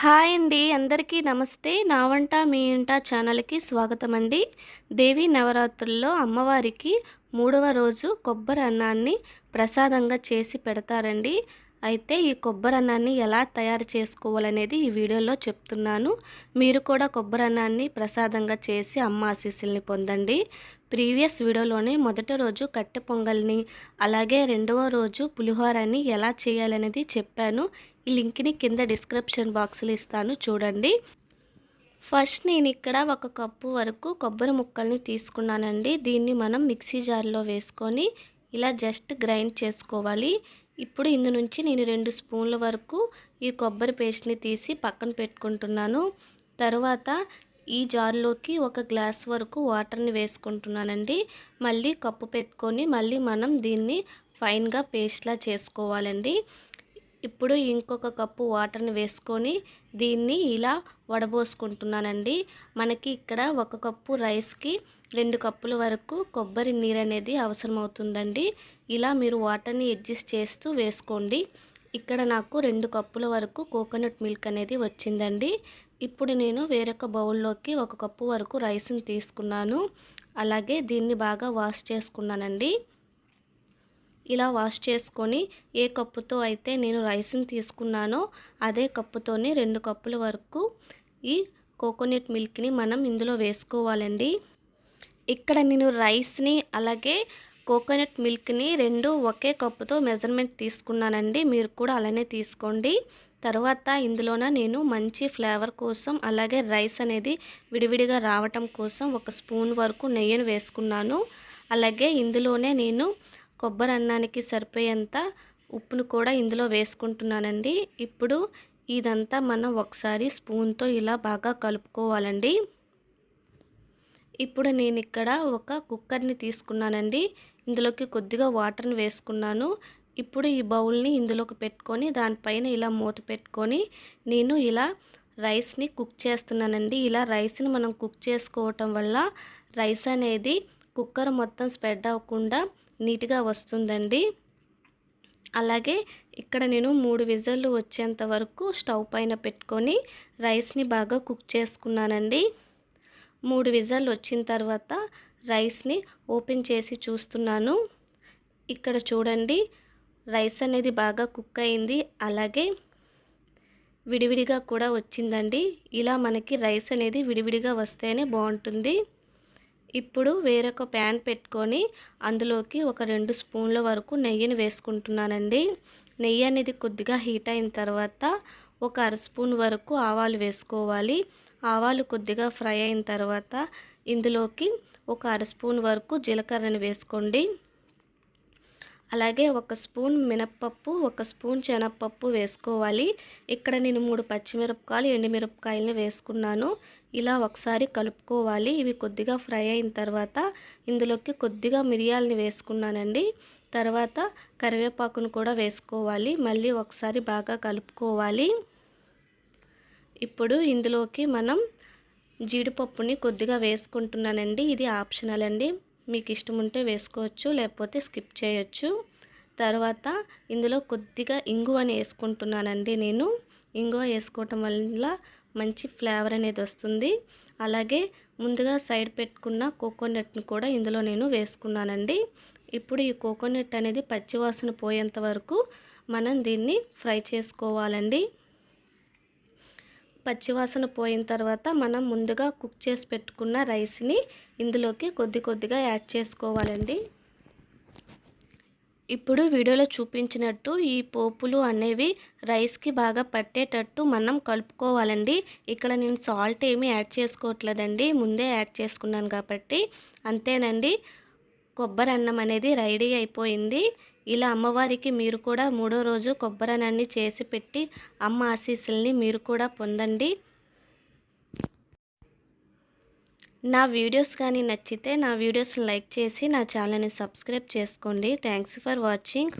Hi అండి అందరికీ నమస్తే. నా వంట మీ ఇంట ఛానల్కి స్వాగతం అండి దేవి నవరాత్రుల్లో అమ్మవారికి మూడవ రోజు కొబ్బరి అన్నాన్ని ప్రసాదంగా చేసి పెడతారండి. అయితే ఈ కొబ్బరి అన్నాన్ని ఎలా తయారు చేసుకోవాలనేది ఈ వీడియోలో చెప్తున్నాను. మీరు కూడా కొబ్బరి అన్నాన్ని ప్రసాదంగా చేసి అమ్మ ఆశీస్సుల్ని పొందండి. ప్రీవియస్ వీడియోలోనే మొదటి రోజు కట్టె పొంగల్ని అలాగే రెండవ రోజు పులిహోరని ఎలా చేయాలనేది చెప్పాను. ఈ లింక్ని కింద డిస్క్రిప్షన్ బాక్స్లో ఇస్తాను చూడండి. ఫస్ట్ నేను ఇక్కడ ఒక కప్పు వరకు కొబ్బరి ముక్కల్ని తీసుకున్నానండి. దీన్ని మనం మిక్సీ జార్లో వేసుకొని ఇలా జస్ట్ గ్రైండ్ చేసుకోవాలి. ఇప్పుడు ఇందు నుంచి నేను రెండు స్పూన్ల వరకు ఈ కొబ్బరి పేస్ట్ని తీసి పక్కన పెట్టుకుంటున్నాను. తర్వాత ఈ జార్లోకి ఒక గ్లాస్ వరకు వాటర్ని వేసుకుంటున్నానండి. మళ్ళీ కప్పు పెట్టుకొని మళ్ళీ మనం దీన్ని ఫైన్గా పేస్ట్లా చేసుకోవాలండి. ఇప్పుడు ఇంకొక కప్పు వాటర్ని వేసుకొని దీన్ని ఇలా వడబోసుకుంటున్నానండి. మనకి ఇక్కడ ఒక కప్పు రైస్కి రెండు కప్పుల వరకు కొబ్బరి నీరు అనేది అవసరమవుతుందండి. ఇలా మీరు వాటర్ని అడ్జస్ట్ చేస్తూ వేసుకోండి. ఇక్కడ నాకు రెండు కప్పుల వరకు కోకోనట్ మిల్క్ అనేది వచ్చిందండి. ఇప్పుడు నేను వేరొక బౌల్లోకి ఒక కప్పు వరకు రైస్ని తీసుకున్నాను. అలాగే దీన్ని బాగా వాష్ చేసుకున్నానండి. ఇలా వాష్ చేసుకొని ఏ కప్పుతో అయితే నేను రైస్ని తీసుకున్నానో అదే కప్పుతోనే రెండు కప్పుల వరకు ఈ కోకోనట్ మిల్క్ని మనం ఇందులో వేసుకోవాలండి. ఇక్కడ నేను రైస్ని అలాగే కోకోనట్ మిల్క్ని రెండు ఒకే కప్పుతో మెజర్మెంట్ తీసుకున్నానండి. మీరు కూడా అలానే తీసుకోండి. తర్వాత ఇందులోన నేను మంచి ఫ్లేవర్ కోసం అలాగే రైస్ అనేది విడివిడిగా రావటం కోసం ఒక స్పూన్ వరకు నెయ్యిని వేసుకున్నాను. అలాగే ఇందులోనే నేను కొబ్బరి అన్నానికి సరిపోయేంత ఉప్పును కూడా ఇందులో వేసుకుంటున్నానండి. ఇప్పుడు ఇదంతా మనం ఒకసారి స్పూన్తో ఇలా బాగా కలుపుకోవాలండి. ఇప్పుడు నేను ఇక్కడ ఒక కుక్కర్ని తీసుకున్నానండి. ఇందులోకి కొద్దిగా వాటర్ని వేసుకున్నాను. ఇప్పుడు ఈ బౌల్ని ఇందులోకి పెట్టుకొని దానిపైన ఇలా మూత పెట్టుకొని నేను ఇలా రైస్ని కుక్ చేస్తున్నానండి. ఇలా రైస్ని మనం కుక్ చేసుకోవటం వల్ల రైస్ అనేది కుక్కర్ మొత్తం స్ప్రెడ్ అవ్వకుండా నీట్గా వస్తుందండి. అలాగే ఇక్కడ నేను మూడు విజల్లు వచ్చేంత వరకు స్టవ్ పైన పెట్టుకొని రైస్ని బాగా కుక్ చేసుకున్నానండి. మూడు విజల్లు వచ్చిన తర్వాత రైస్ని ఓపెన్ చేసి చూస్తున్నాను. ఇక్కడ చూడండి రైస్ అనేది బాగా కుక్ అయింది. అలాగే విడివిడిగా కూడా వచ్చిందండి. ఇలా మనకి రైస్ అనేది విడివిడిగా వస్తేనే బాగుంటుంది. ఇప్పుడు వేరొక ప్యాన్ పెట్టుకొని అందులోకి ఒక రెండు స్పూన్ల వరకు నెయ్యిని వేసుకుంటున్నానండి. నెయ్యి అనేది కొద్దిగా హీట్ అయిన తర్వాత ఒక అర స్పూన్ వరకు ఆవాలు వేసుకోవాలి. ఆవాలు కొద్దిగా ఫ్రై అయిన తర్వాత ఇందులోకి ఒక అర స్పూన్ వరకు జీలకర్రని వేసుకోండి. అలాగే ఒక స్పూన్ మినప్పప్పు ఒక స్పూన్ శనగపప్పు వేసుకోవాలి. ఇక్కడ నేను మూడు పచ్చిమిరపకాయలు ఎండుమిరపకాయలని వేసుకున్నాను. ఇలా ఒకసారి కలుపుకోవాలి. ఇవి కొద్దిగా ఫ్రై అయిన తర్వాత ఇందులోకి కొద్దిగా మిరియాలని వేసుకున్నానండి. తర్వాత కరివేపాకును కూడా వేసుకోవాలి. మళ్ళీ ఒకసారి బాగా కలుపుకోవాలి. ఇప్పుడు ఇందులోకి మనం జీడిపప్పుని కొద్దిగా వేసుకుంటున్నానండి. ఇది ఆప్షనల్ అండి. మీకు ఇష్టం ఉంటే వేసుకోవచ్చు లేకపోతే స్కిప్ చేయొచ్చు. తర్వాత ఇందులో కొద్దిగా ఇంగువని వేసుకుంటున్నానండి నేను. ఇంగువ వేసుకోవటం వల్ల మంచి ఫ్లేవర్ అనేది వస్తుంది. అలాగే ముందుగా సైడ్ పెట్టుకున్న కోకోనట్ని కూడా ఇందులో నేను వేసుకున్నానండి. ఇప్పుడు ఈ కోకోనట్ అనేది పచ్చివాసన పోయేంత వరకు మనం దీన్ని ఫ్రై చేసుకోవాలండి. పచ్చివాసన పోయిన తర్వాత మనం ముందుగా కుక్ చేసి పెట్టుకున్న రైస్ని ఇందులోకి కొద్ది కొద్దిగా యాడ్ చేసుకోవాలండి. ఇప్పుడు వీడియోలో చూపించినట్టు ఈ పోపులు అనేవి రైస్కి బాగా పట్టేటట్టు మనం కలుపుకోవాలండి. ఇక్కడ నేను సాల్ట్ ఏమీ యాడ్ చేసుకోవట్లేదండి ముందే యాడ్ చేసుకున్నాను కాబట్టి. అంతేనండి. కొబ్బరి అన్నం అనేది రెడీ అయిపోయింది. ఇలా అమ్మవారికి మీరు కూడా మూడో రోజు కొబ్బరనాన్ని చేసి పెట్టి అమ్మ ఆశీస్సుల్ని మీరు కూడా పొందండి. నా వీడియోస్ కానీ నచ్చితే నా వీడియోస్ని లైక్ చేసి నా ఛానల్ని సబ్స్క్రైబ్ చేసుకోండి. Thanks for watching.